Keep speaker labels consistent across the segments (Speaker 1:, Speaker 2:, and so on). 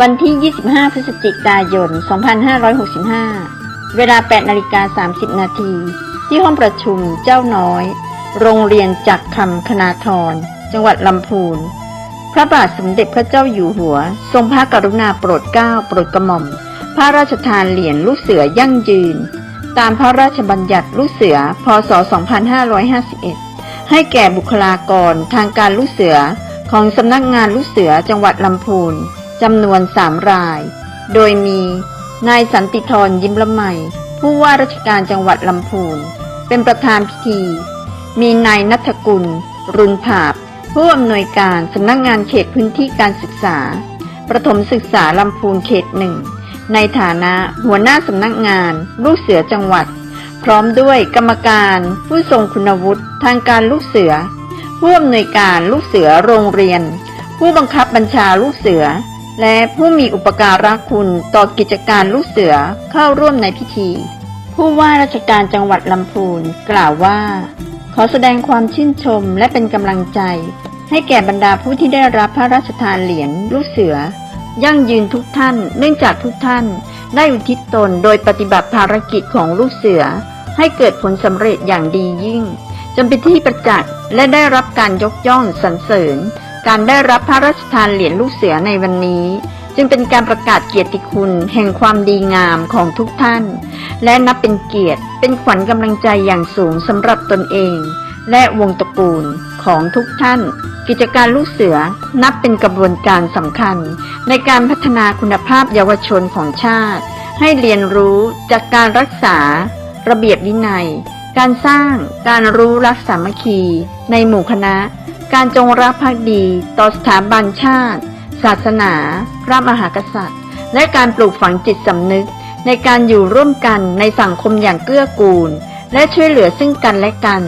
Speaker 1: วันที่ 25 พฤศจิกายน 2565 เวลา 8 นาฬิกา 30 นาที ที่ห้องประชุมเจ้าน้อย โรงเรียนจักรคำคณาธร จังหวัดลำพูน พระบาทสมเด็จพระเจ้าอยู่หัว ทรงพระกรุณาโปรดเกล้าโปรดกระหม่อม พระราชทานเหรียญลูกเสือยั่งยืน ตามพระราชบัญญัติลูกเสือ พศ 2551 ให้แก่บุคลากรทางการลูกเสือของสำนักงานลูกเสือจังหวัดลำพูน จำนวนสามราย โดยมี นายสันติธรยิ้มละไมผู้ว่าราชการจังหวัดลำพูน เป็นประธานพิธี มีนายนัทกุล รุนผาบ ผู้อำนวยการสำนักงานเขตพื้นที่การศึกษา ประถมศึกษาลำพูนเขตหนึ่ง ในฐานะหัวหน้าสำนักงานลูกเสือจังหวัด พร้อมด้วยกรรมการผู้ทรงคุณวุฒิทางการลูกเสือ ผู้อำนวยการลูกเสือโรงเรียน ผู้บังคับบัญชาลูกเสือ และผู้มีอุปการะคุณต่อกิจการลูกเสือเข้าร่วมในพิธี ผู้ว่าราชการจังหวัดลำพูนกล่าวว่า ขอแสดงความชื่นชมและเป็นกำลังใจ ให้แก่บรรดาผู้ที่ได้รับพระราชทานเหรียญลูกเสือ ยั่งยืนทุกท่าน เนื่องจากทุกท่าน ได้อุทิศตนโดยปฏิบัติภารกิจของลูกเสือ ให้เกิดผลสำเร็จอย่างดียิ่งจนเป็นที่ประจักษ์และได้รับการยกย่องสรรเสริญ การได้รับพระราชทานเหรียญลูกเสือในวันนี้ จึงเป็นการประกาศเกียรติคุณแห่งความดีงามของทุกท่าน และนับเป็นเกียรติเป็นขวัญกำลังใจอย่างสูงสำหรับตนเอง และวงตระกูลของทุกท่าน กิจการลูกเสือนับเป็นกระบวนการสำคัญ ในการพัฒนาคุณภาพเยาวชนของชาติ ให้เรียนรู้จากการรักษา ระเบียบวินัย การสร้างการรู้รักสามัคคี ในหมู่คณะ การจงรักภักดีต่อสถาบันชาติ ศาสนา พระมหากษัตริย์ และการปลูกฝังจิตสำนึก ในการอยู่ร่วมกันในสังคมอย่างเกื้อกูล และช่วยเหลือซึ่งกันและกัน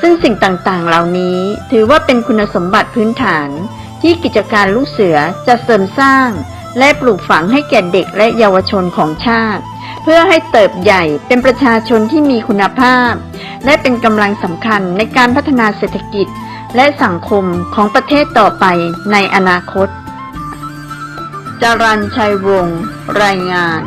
Speaker 1: ซึ่งสิ่งต่างๆ เหล่านี้ถือว่าเป็นคุณสมบัติพื้นฐาน ที่กิจการลูกเสือจะเสริมสร้าง และปลูกฝังให้แก่เด็กและเยาวชนของชาติ เพื่อให้เติบใหญ่เป็นประชาชนที่มีคุณภาพ และเป็นกำลังสำคัญในการพัฒนาเศรษฐกิจ และสังคมของประเทศต่อไปในอนาคตจารัญชัยวงศ์รายงาน